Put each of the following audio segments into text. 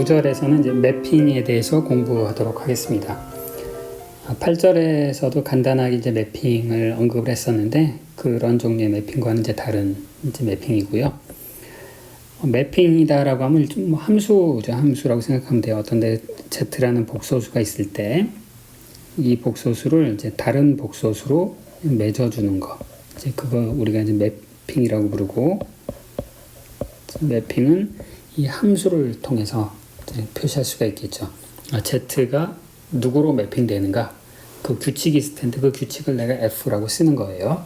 9절에서는 이제 매핑에 대해서 공부하도록 하겠습니다. 8절에서도 간단하게 이제 매핑을 언급을 했었는데 그런 종류의 매핑과는 이제 다른 이제 매핑이고요. 어, 매핑이다라고 하면 좀뭐 함수죠. 함수라고 생각하면 돼요. 어떤 데 z라는 복소수가 있을 때 이 복소수를 이제 다른 복소수로 맺어 주는 거. 이제 그거 우리가 이제 매핑이라고 부르고 매핑은 이 함수를 통해서 표시할 수가 있겠죠. 아, z가 누구로 매핑되는가? 그 규칙이 있을 텐데 그 규칙을 내가 f라고 쓰는 거예요.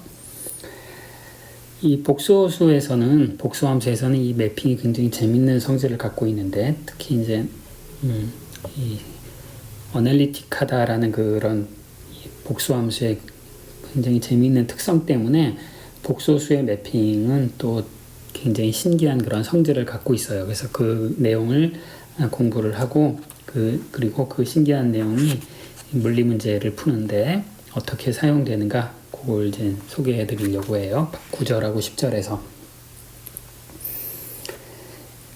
이 복소수에서는 복소함수에서는 이 매핑이 굉장히 재밌는 성질을 갖고 있는데 특히 이제 음, 이 어널리틱하다라는 그런 복소함수의 굉장히 재미있는 특성 때문에 복소수의 매핑은 또 굉장히 신기한 그런 성질을 갖고 있어요. 그래서 그 내용을 공부를 하고 그 그리고 그 신기한 내용이 물리 문제를 푸는데 어떻게 사용되는가 그걸 이제 소개해 드리려고 해요. 9절하고 10절에서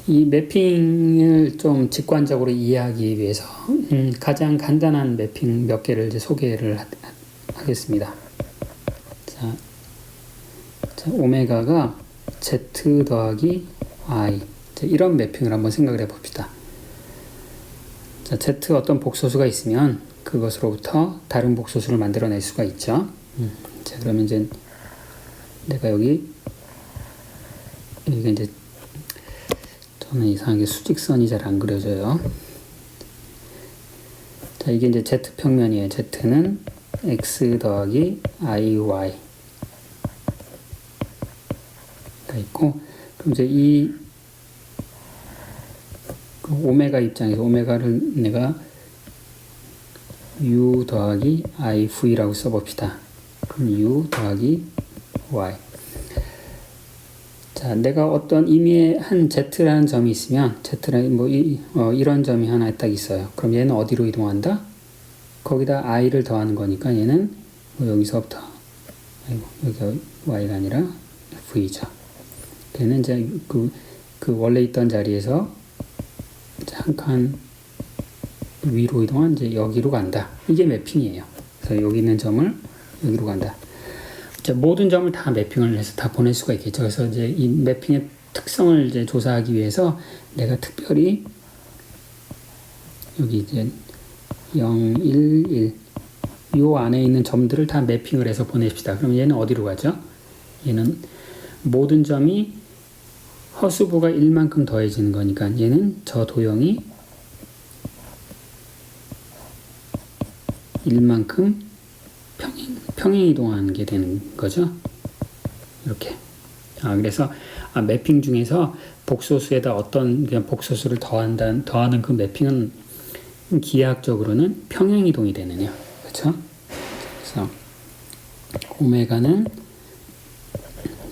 이 매핑을 좀 직관적으로 이해하기 위해서 음, 가장 간단한 매핑 몇 개를 이제 소개를 하, 겠습니다 자, 자, 오메가가 z 더하기 i 이런 매핑을 한번 생각을 해봅시다. 자, z 어떤 복소수가 있으면 그것으로부터 다른 복소수를 만들어낼 수가 있죠. 음, 자, 그러면 이제 내가 여기 이게 이제 저는 이상하게 수직선이 잘 안 그려져요. 자, 이게 이제 z 평면이에요. z는 x 더하기 iy 가 있고 그럼 이제 이 그 오메가 입장에서 오메가를 내가 u 더하기 iv라고 써봅시다. 그럼 u 더하기 y. 자, 내가 어떤 의미의 한 z라는 점이 있으면 z라는 뭐 이, 어, 이런 점이 하나 딱 있어요. 그럼 얘는 어디로 이동한다? 거기다 i를 더하는 거니까 얘는 뭐 여기서부터 아이고 여기가 y가 아니라 v죠. 얘는 이제 그, 그 원래 있던 자리에서 한칸 위로 이동한 이제 여기로 간다. 이게 매핑이에요. 그래서 여기 있는 점을 여기로 간다. 자, 모든 점을 다 매핑을 해서 다 보낼 수가 있겠죠. 그래서 이제 이 매핑의 특성을 이제 조사하기 위해서 내가 특별히 여기 이제 0, 1, 1. 요 안에 있는 점들을 다 매핑을 해서 보냅시다. 그럼 얘는 어디로 가죠? 얘는 모든 점이 허수부가 1만큼 더해지는 거니까 얘는 저 도형이 1만큼 평행, 평행 이동하는 게 되는 거죠. 이렇게. 아, 그래서 아, 매핑 중에서 복소수에다 어떤 그냥 복소수를 더한다, 더하는 그 매핑은 기하학적으로는 평행 이동이 되느냐. 그렇죠? 그래서 오메가는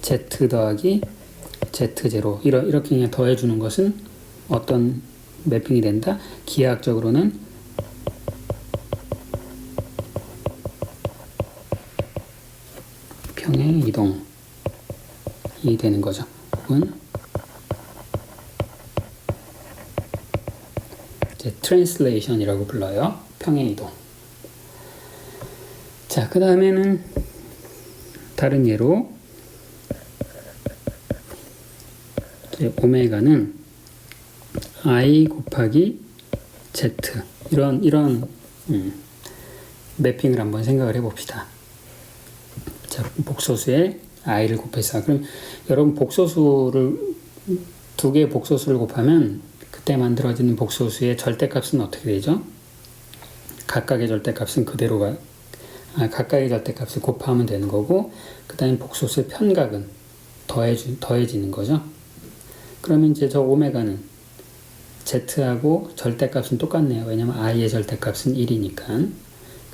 z 더하기 z0 이렇게 그냥 더해주는 것은 어떤 매핑이 된다? 기하학적으로는 평행 이동이 되는 거죠. 혹은 이제 트랜슬레이션이라고 불러요. 평행 이동. 자, 그 다음에는 다른 예로 오메가는 i 곱하기 z 이런 이런 음, 매핑을 한번 생각을 해봅시다. 자, 복소수에 i를 곱해서 그럼 여러분 복소수를 두 개의 복소수를 곱하면 그때 만들어지는 복소수의 절대값은 어떻게 되죠? 각각의 절대값은 그대로가 아, 각각의 절대값을 곱하면 되는 거고 그 다음에 복소수의 편각은 더해주, 더해지는 거죠. 그러면 이제 저 오메가는 z하고 절대값은 똑같네요. 왜냐면 i의 절대값은 1이니까.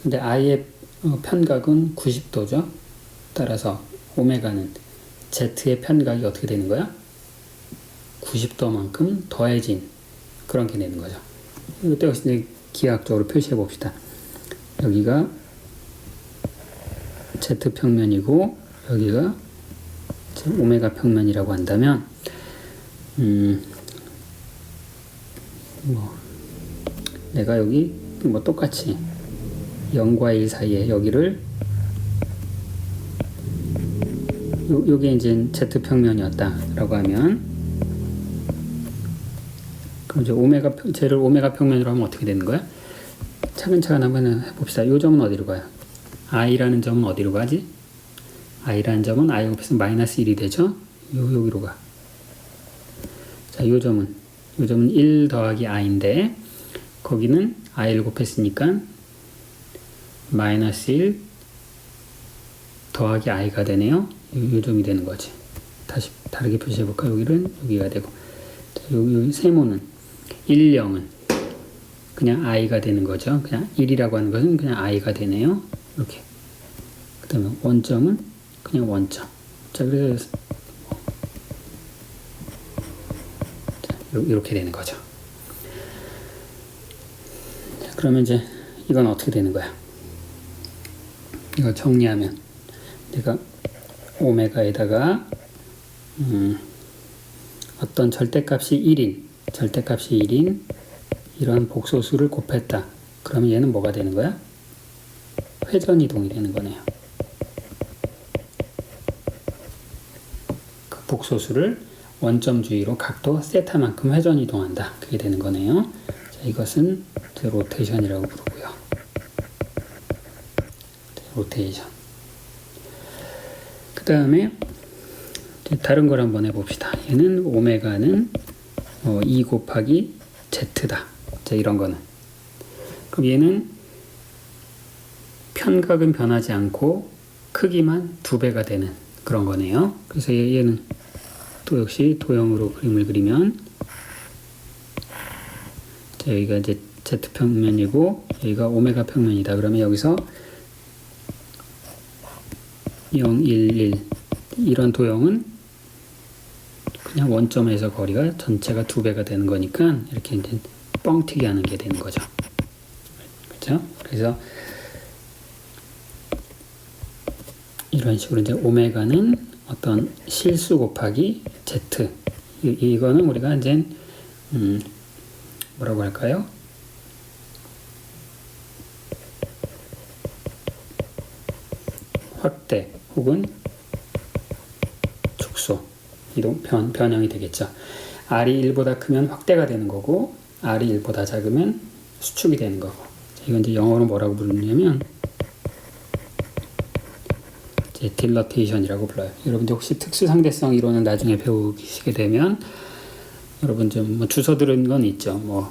근데 i의 어, 편각은 90도죠. 따라서 오메가는 z의 편각이 어떻게 되는 거야? 90도만큼 더해진 그런 게 되는 거죠. 이때 역시 기하학적으로 표시해 봅시다. 여기가 z 평면이고 여기가 오메가 평면이라고 한다면 음, 뭐 내가 여기 뭐 똑같이 0과 1 사이에 여기를 요, 요게 이제 Z 평면이었다라고 하면 그럼 이제 오메가 평- 쟤를 오메가 평면으로 하면 어떻게 되는 거야? 차근차근 한번 해봅시다. 요 점은 어디로 가요? i라는 점은 어디로 가지? i라는 점은 i 곱해서 마이너스 1이 되죠? 요 여기로 가. 자, 요 점은 요 점은 1 더하기 i인데 거기는 i를 곱했으니까 마이너스 1 더하기 i가 되네요. 요, 요 점이 되는 거지. 다시 다르게 표시해 볼까? 여기는 여기가 되고 자, 여기, 여기 세모는 1, 0은 그냥 i가 되는 거죠. 그냥 1이라고 하는 것은 그냥 i가 되네요. 이렇게. 그 다음에 원점은 그냥 원점. 자, 그래서 자, 요- 이렇게 되는 거죠. 자, 그러면 이제 이건 어떻게 되는 거야? 이거 정리하면 내가 오메가에다가 음, 어떤 절대값이 1인 절대값이 1인 이런 복소수를 곱했다. 그러면 얘는 뭐가 되는 거야? 회전 이동이 되는 거네요. 그 복소수를 원점 주위로 각도 세타만큼 회전 이동한다. 그게 되는 거네요. 자, 이것은 로테이션이라고 부르고요. 로테이션. 그 다음에 다른 걸 한번 해봅시다. 얘는 오메가는 어, 2 곱하기 z다. 자, 이런 거는. 그럼 얘는 편각은 변하지 않고 크기만 두 배가 되는 그런 거네요. 그래서 얘, 얘는 또 역시 도형으로 그림을 그리면 자, 여기가 이제 z 평면이고 여기가 오메가 평면이다. 그러면 여기서 0, 1, 1 이런 도형은 그냥 원점에서 거리가 전체가 두 배가 되는 거니까 이렇게 이제 뻥튀기 하는 게 되는 거죠. 그렇죠? 그래서 이런 식으로 이제 오메가는 어떤 실수 곱하기 z 이, 이거는 우리가 이제 음, 뭐라고 할까요? 확대 혹은 축소 이동 변, 변형이 되겠죠. R이 1보다 크면 확대가 되는 거고 R이 1보다 작으면 수축이 되는 거고 이건 이제 영어로 뭐라고 부르냐면 딜러테이션이라고 불러요. 여러분들 혹시 특수상대성 이론은 나중에 배우시게 되면 여러분 좀 뭐 주워 들은 건 있죠. 뭐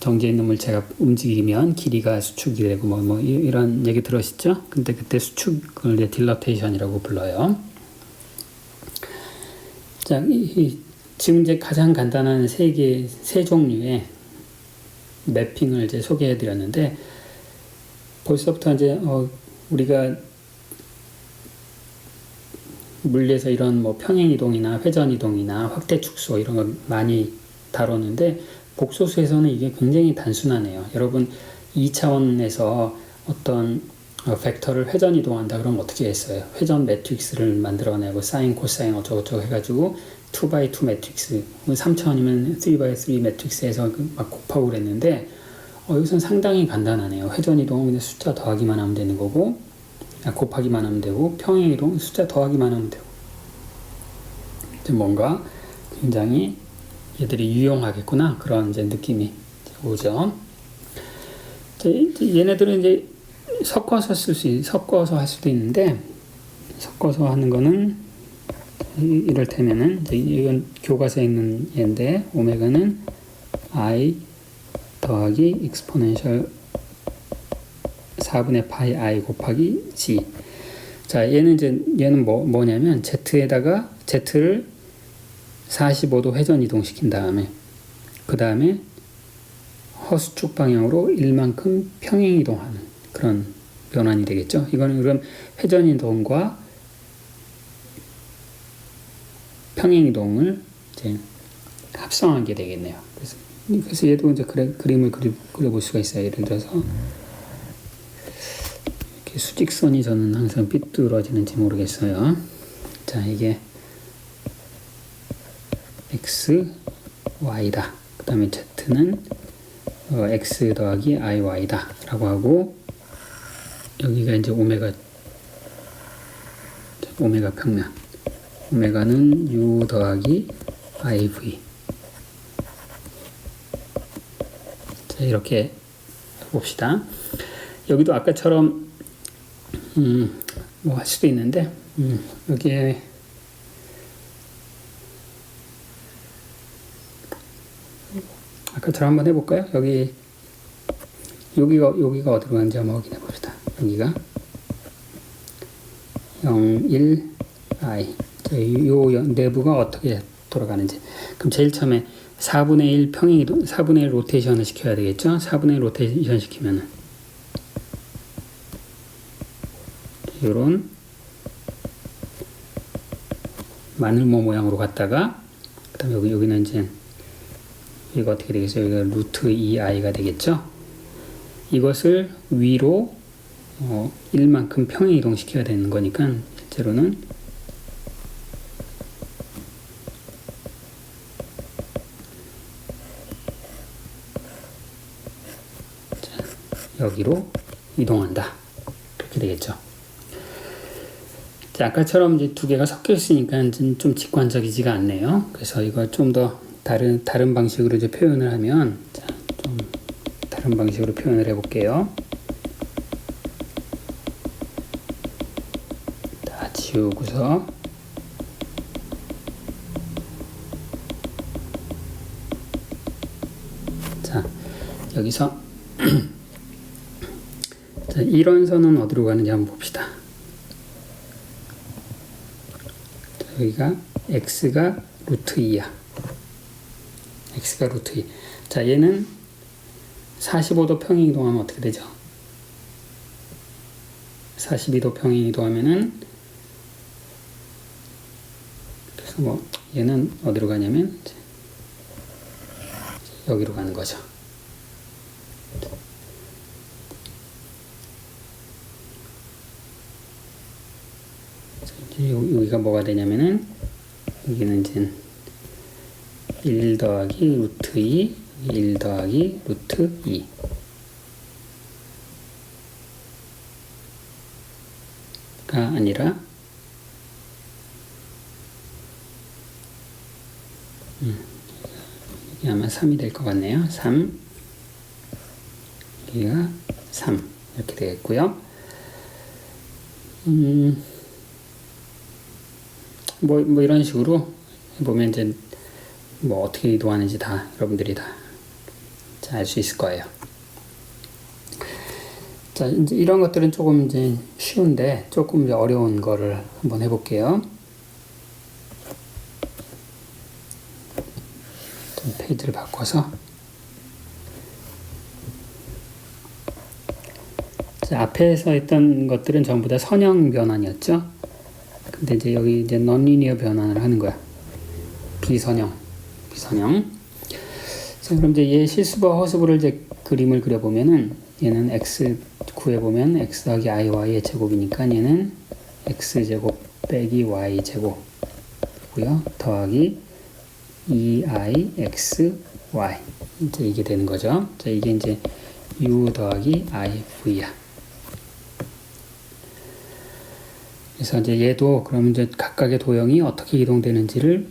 정지해 있는 물체가 움직이면 길이가 수축이 되고 뭐, 뭐 이- 이런 얘기 들으셨죠? 근데 그때 수축을 이제 딜러테이션이라고 불러요. 자, 이, 이, 지금 이제 가장 간단한 세 개, 세 종류의 매핑을 이제 소개해 드렸는데 벌써부터 이제 어, 우리가 물리에서 이런 뭐 평행 이동이나 회전 이동이나 확대 축소 이런 걸 많이 다뤘는데 복소수에서는 이게 굉장히 단순하네요. 여러분 2차원에서 어떤 어, 벡터를 회전 이동한다 그러면 어떻게 했어요? 회전 매트릭스를 만들어내고 사인 코사인 어쩌고저쩌고 해가지고 2x2 매트릭스 3차원이면 3x3 매트릭스에서 그막 곱하고 그랬는데 어, 여기서는 상당히 간단하네요. 회전 이동은 숫자 더하기만 하면 되는 거고 아, 곱하기만 하면 되고 평행 이동 숫자 더하기만 하면 되고 이제 뭔가 굉장히 얘들이 유용하겠구나 그런 이제 느낌이 오죠. 이제 이제 얘네들은 이제 섞어서 쓸 수, 있, 섞어서 할 수도 있는데 섞어서 하는 거는 이- 이럴테면은 이건 교과서에 있는 얘인데 오메가는 i 더하기 익스포넨셜 4분의 파이 i 곱하기 g. 자, 얘는 이제 얘는 뭐 뭐냐면 z에다가 z를 45도 회전 이동시킨 다음에 그 다음에 허수축 방향으로 1만큼 평행 이동하는 그런 변환이 되겠죠. 이거는 그럼 회전 이동과 평행 이동을 이제 합성한 게 되겠네요. 그래서 그래서 얘도 이제 그래, 그림을 그려, 그려볼 수가 있어요. 예를 들어서 수직선이 저는 항상 삐뚤어지는지 모르겠어요. 자, 이게 x, y다. 그 다음에 z는 어, x 더하기 iy다 라고 하고 여기가 이제 오메가 오메가 평면 오메가는 u 더하기 iv 자 이렇게 봅시다 여기도 아까처럼 음, 뭐 할 수도 있는데 음, 여기에 아까처럼 한번 해볼까요? 여기 여기가 여기가 어디로 가는지 한번 확인해 봅시다. 여기가 0, 1, i 자, 요 연- 내부가 어떻게 돌아가는지 그럼 제일 처음에 4분의 1 평행 이동 4분의 1 로테이션을 시켜야 되겠죠? 4분의 1 로테이션 시키면은 요런 마늘모 모양으로 갔다가 그다음에 여기 여기는 이제 이거 어떻게 되겠어요? 여기가 루트 2i가 되겠죠? 이것을 위로 어, 1만큼 평행 이동시켜야 되는 거니까 실제로는 자, 여기로 이동한다. 그렇게 되겠죠. 자, 아까처럼 이제 두 개가 섞여 있으니까 좀, 좀 직관적이지가 않네요. 그래서 이거 좀 더 다른 다른 방식으로 이제 표현을 하면 자, 좀 다른 방식으로 표현을 해볼게요. 다 지우고서 자 여기서 자, 이런 선은 어디로 가는지 한번 봅시다. 자, 여기가 x가 루트 2야. x가 루트 2. 자, 얘는 45도 평행 이동하면 어떻게 되죠? 42도 평행 이동하면은 그래서 뭐 얘는 어디로 가냐면 여기로 가는 거죠. 이제 요- 여기가 뭐가 되냐면은 여기는 이제 1 더하기 루트 2, 1 더하기 루트 2. 가 아니라 음, 여기 아마 3이 될 것 같네요. 3 여기가 3 이렇게 되겠고요. 음, 뭐, 뭐 이런 식으로 보면 이제 뭐 어떻게 이동하는지 다 여러분들이 다 알 수 있을 거예요. 자, 이제 이런 것들은 조금 이제 쉬운데 조금 이제 어려운 거를 한번 해볼게요. 좀 페이지를 바꿔서. 자, 앞에서 했던 것들은 전부 다 선형 변환이었죠. 근데 이제 여기 이제 넌리니어 변환을 하는 거야. 비선형, 비선형. 자, 그럼 이제 얘 실수와 허수부를 이제 그림을 그려보면은 얘는 x 구해보면 x 더하기 iy의 제곱이니까 얘는 x 제곱 빼기 y 제곱이고요. 더하기 2i x y 이제 이게 되는 거죠. 자, 이게 이제 u 더하기 iv야. 그래서 이제 얘도 그러면 이제 각각의 도형이 어떻게 이동되는지를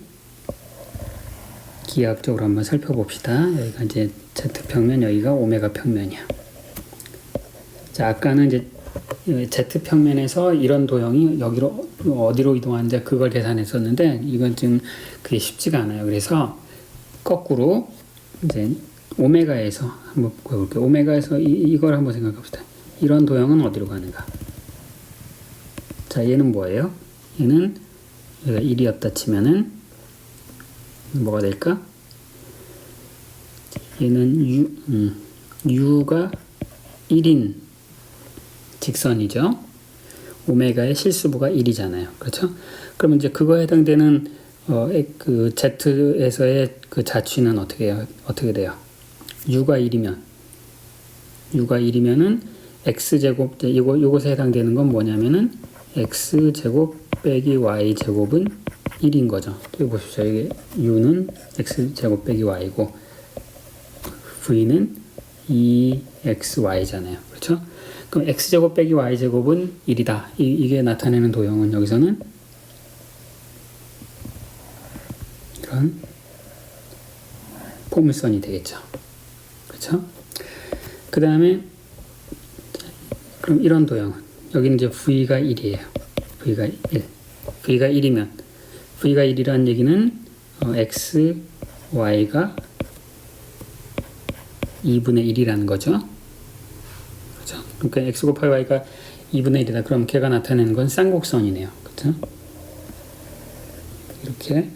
기하학적으로 한번 살펴봅시다. 여기가 이제 z 평면, 여기가 오메가 평면이야. 자, 아까는 이제 z 평면에서 이런 도형이 여기로 어디로 이동하는지 그걸 계산했었는데 이건 지금 그게 쉽지가 않아요. 그래서 거꾸로 이제 오메가에서 한번 보여볼게요. 오메가에서 이, 이걸 한번 생각합시다. 이런 도형은 어디로 가는가? 자, 얘는 뭐예요? 얘는 얘가 1이었다 치면은 뭐가 될까? 얘는 U, 음, U가 1인 직선이죠. 오메가의 실수부가 1이잖아요. 그렇죠? 그러면 이제 그거에 해당되는 어, 에- 그 Z에서의 그 자취는 어떻게 해요? 어떻게 돼요? U가 1이면 U가 1이면은 X제곱 요것에 해당되는 건 뭐냐면은 X제곱 빼기 Y제곱은 1인 거죠. 또 보십시오. 이게 U는 X제곱 빼기 Y고 v는 2xy잖아요. 그렇죠? 그럼 x제곱 빼기 y제곱은 1이다. 이, 이게 나타내는 도형은 여기서는 이런 포물선이 되겠죠. 그렇죠? 그 다음에 그럼 이런 도형은 여기는 이제 v가 1이에요. v가 1. v가 1이면 v가 1이라는 얘기는 어, x, y가 2분의 1이라는 거죠. 그렇죠? 그러니까 x 곱하기 y가 2분의 1이다. 그럼 걔가 나타내는 건 쌍곡선이네요. 그렇죠? 이렇게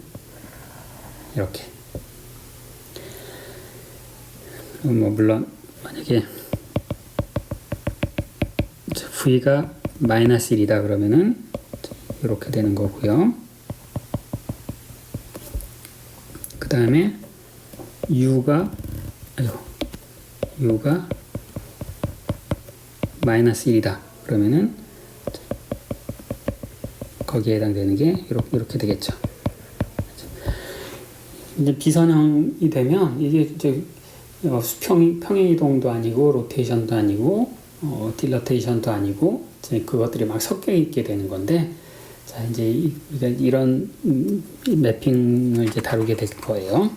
이렇게. 그럼 뭐 물론 만약에 v가 마이너스 1이다 그러면은 이렇게 되는 거고요. 그 다음에 u가 아유 u가 마이너스 1이다 그러면은 거기에 해당되는 게 이렇게, 이렇게 되겠죠. 이제 비선형이 되면 이게 이제 어, 수평 평행 이동도 아니고 로테이션도 아니고 어, 딜러테이션도 아니고 이제 그것들이 막 섞여 있게 되는 건데 자 이제 이, 이런 음, 매핑을 이제 다루게 될 거예요.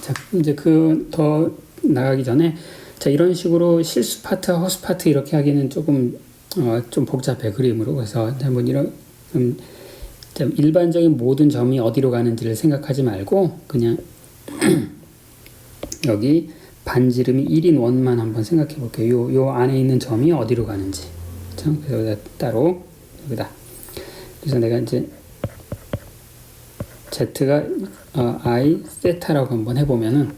자 이제 그 더 나가기 전에 자 이런 식으로 실수 파트와 허수 파트 이렇게 하기는 조금 어, 좀 복잡해 그림으로 그래서 한번 이런 음, 좀 일반적인 모든 점이 어디로 가는지를 생각하지 말고 그냥 여기 반지름이 1인 원만 한번 생각해 볼게요. 요, 요 안에 있는 점이 어디로 가는지. 그렇죠? 그래서 여기다 따로 여기다. 그래서 내가 이제 z가 어, i 세타라고 한번 해보면은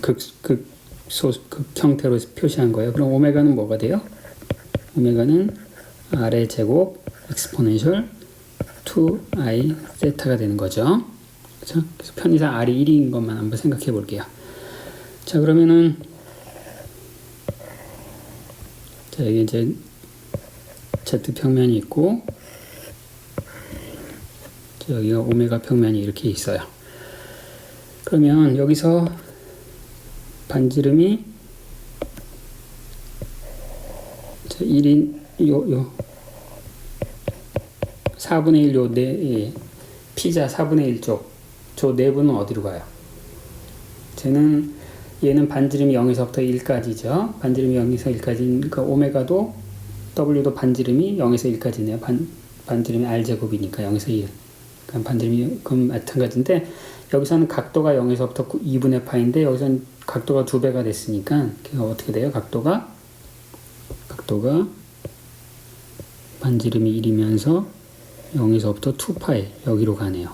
극, 극, 소, 극 형태로 표시한 거예요. 그럼 오메가는 뭐가 돼요? 오메가는 r의 제곱 exponential 2i 세타가 되는 거죠. 그렇죠? 그래서 편의상 r이 1인 것만 한번 생각해 볼게요. 자 그러면은 자 여기 이제 z 평면이 있고 자, 여기가 오메가 평면이 이렇게 있어요. 그러면 여기서 반지름이 자, 1인 요 요 4분의 1 요 네, 예, 피자 4분의 1쪽 저 내부는 어디로 가요? 쟤는 얘는 반지름이 0에서부터 1까지죠. 반지름이 0에서 1까지 그러니까 오메가도 W도 반지름이 0에서 1까지네요. 반, 반지름이 R제곱이니까 0에서 1. 그럼 반지름이 그럼 마찬가지인데 여기서는 각도가 0에서부터 2분의 파인데 여기서는 각도가 2배가 됐으니까 어떻게 돼요? 각도가 각도가 반지름이 1이면서 0에서부터 2파이 여기로 가네요.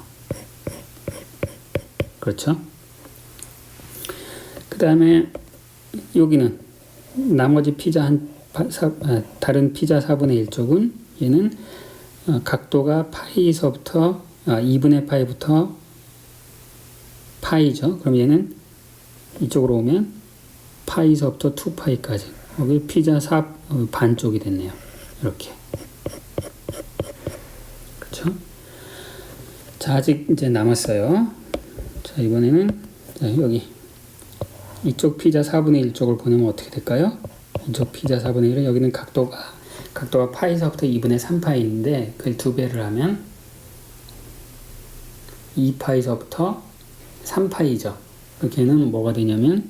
그렇죠? 그 다음에 여기는 나머지 피자 한 사, 아, 다른 피자 4분의 1쪽은 얘는 어, 각도가 파이서부터 아, 2분의 파이부터 파이죠. 그럼 얘는 이쪽으로 오면 파이서부터 2파이까지 여기 피자 4 어, 반쪽이 됐네요. 이렇게 그렇죠? 자 아직 이제 남았어요. 자 이번에는 자, 여기 이쪽 피자 4분의 1쪽을 보내면 어떻게 될까요? 이쪽 피자 4분의 1은 여기는 각도가 각도가 파이서부터 2분의 3파이인데 그걸 두 배를 하면 2파이서부터 3파이죠. 걔는 뭐가 되냐면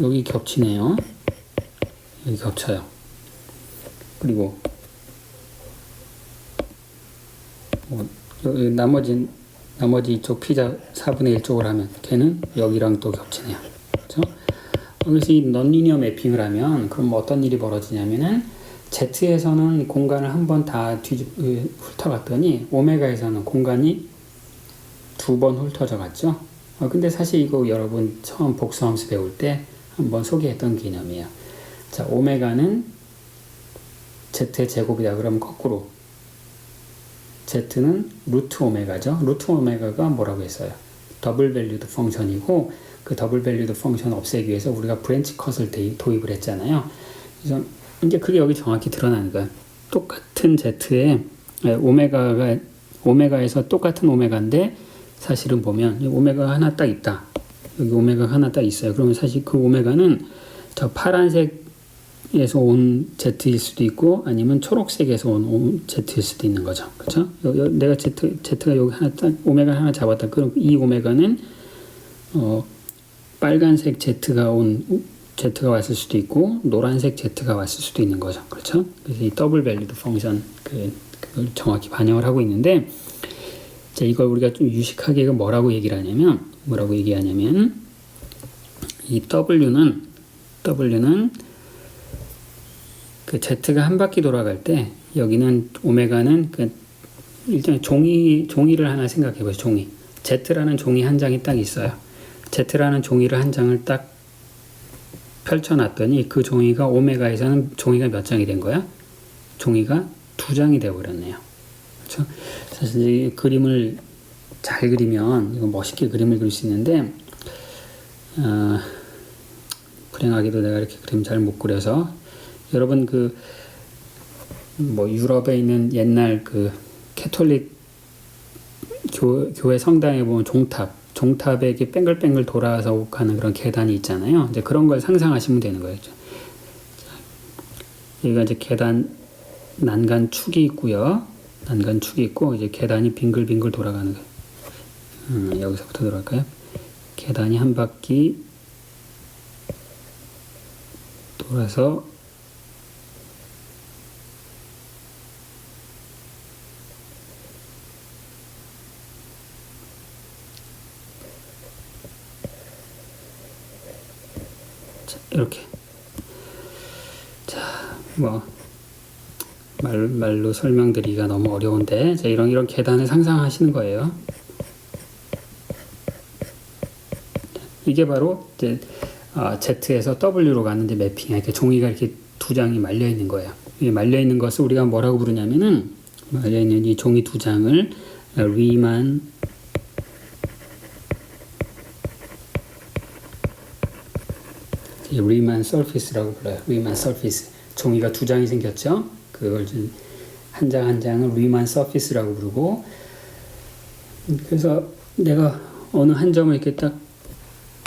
여기 겹치네요. 여기 겹쳐요. 그리고 뭐 나머지 나머지 이쪽 피자 4분의 1쪽을 하면 걔는 여기랑 또 겹치네요. 그렇죠? 그래서 이 넌리니어 매핑을 하면 그럼 뭐 어떤 일이 벌어지냐면은 Z에서는 공간을 한 번 다 뒤집 훑어갔더니 오메가에서는 공간이 두 번 훑어져 갔죠. 어, 근데 사실 이거 여러분 처음 복수함수 배울 때 한번 소개했던 개념이에요. 자, 오메가는 Z의 제곱이다. 그러면 거꾸로 Z는 루트 오메가죠. 루트 오메가가 뭐라고 했어요? 더블 밸류드 펑션이고 그 더블 밸류드 펑션 없애기 위해서 우리가 브랜치 컷을 도입을 했잖아요. 그래서 이제 그게 여기 정확히 드러나는 거야. 똑같은 Z에 오메가가 오메가에서 똑같은 오메가인데 사실은 보면 오메가 하나 딱 있다. 여기 오메가 하나 딱 있어요. 그러면 사실 그 오메가는 저 파란색 에서 온 Z일 수도 있고 아니면 초록색에서 온 오- Z일 수도 있는 거죠. 그렇죠? 내가 Z Z가 여기 하나 딱 오메가 하나 잡았다. 그럼 이 오메가는 어 빨간색 Z가 온 Z가 왔을 수도 있고 노란색 Z가 왔을 수도 있는 거죠. 그렇죠? 그래서 이 더블 밸리드 펑션 그 그걸 정확히 반영을 하고 있는데 자, 이걸 우리가 좀 유식하게 뭐라고 얘기를 하냐면 뭐라고 얘기하냐면 이 W는 W는 그 Z가 한 바퀴 돌아갈 때 여기는 오메가는 그 일종의 종이 종이를 하나 생각해 보세요. 종이. Z라는 종이 한 장이 딱 있어요. Z라는 종이를 한 장을 딱 펼쳐놨더니 그 종이가 오메가에서는 종이가 몇 장이 된 거야? 종이가 두 장이 되어버렸네요. 그렇죠? 사실 이 그림을 잘 그리면 이거 멋있게 그림을 그릴 수 있는데 어, 불행하게도 내가 이렇게 그림 잘 못 그려서 여러분 그 뭐 유럽에 있는 옛날 그 캐톨릭 교, 교회 성당에 보면 종탑 종탑에 이렇게 뺑글뺑글 돌아서 가는 그런 계단이 있잖아요. 이제 그런 걸 상상하시면 되는 거예요. 자, 여기가 이제 계단 난간 축이 있고요. 난간 축이 있고 이제 계단이 빙글빙글 돌아가는 거예요. 음, 여기서부터 들어갈까요? 계단이 한 바퀴 돌아서 이렇게 자, 뭐 말, 말로 설명드리기가 너무 어려운데 자, 이런 이런 계단을 상상하시는 거예요. 이게 바로 이제 아, Z에서 W로 가는 이제 매핑 이렇게 종이가 이렇게 두 장이 말려 있는 거예요. 이 말려 있는 것을 우리가 뭐라고 부르냐면은 말려 있는 이 종이 두 장을 리만 리만 서피스라고 불러요. 리만 서피스. 종이가 두 장이 생겼죠. 그걸 한 장 한 장을 리만 서피스라고 부르고 그래서 내가 어느 한 점을 이렇게 딱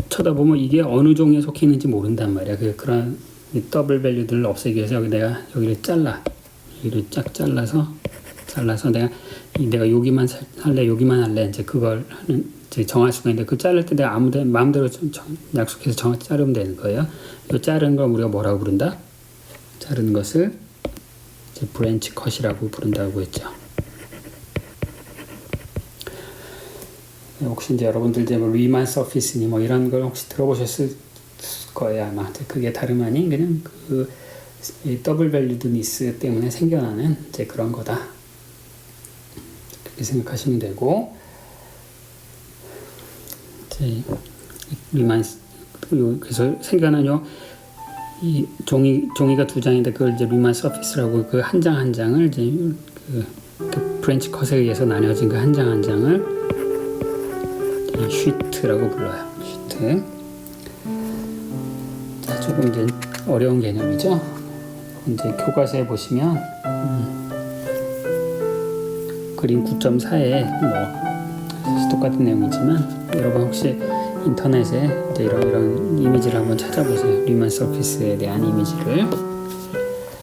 쳐다보면 이게 어느 종에 속해 있는지 모른단 말이야. 그 그런 이 더블 밸류들을 없애기 위해서 내가 여기를 잘라 여기를 쫙 잘라서 잘라서 내가 이 내가 여기만 살- 할래 여기만 할래 이제 그걸 하는 이제 정할 수가 있는데 그 자를 때 내가 아무데 마음대로 좀 정- 약속해서 정 자르면 되는 거예요. 이 자르는 걸 우리가 뭐라고 부른다? 자르는 것을 이제 브랜치 컷이라고 부른다고 했죠. 혹시 이제 여러분들 이제 뭐 리만 서피스니 뭐 이런 걸 혹시 들어보셨을 거예요 아마. 그게 다름 아닌 그냥 그 더블 밸류 드니스 때문에 생겨나는 이제 그런 거다. 그렇게 생각하시면 되고 그- 그래서 생겨난 요이 종이 종이가 두 장인데 그걸 이제 리만 서피스라고 그 한장한 장을 이제 그, 그 프렌치 컷에 의해서 나뉘어진 그 한 장한 장을 이 쉬트라고 불러요. 쉬트. 자, 조금 이제 어려운 개념이죠. 이제 교과서에 보시면 음, 그림 9.4에 뭐 똑같은 내용이지만 여러분 혹시 인터넷에 이런 이런 이미지를 한번 찾아보세요. 리만 서피스에 대한 이미지를.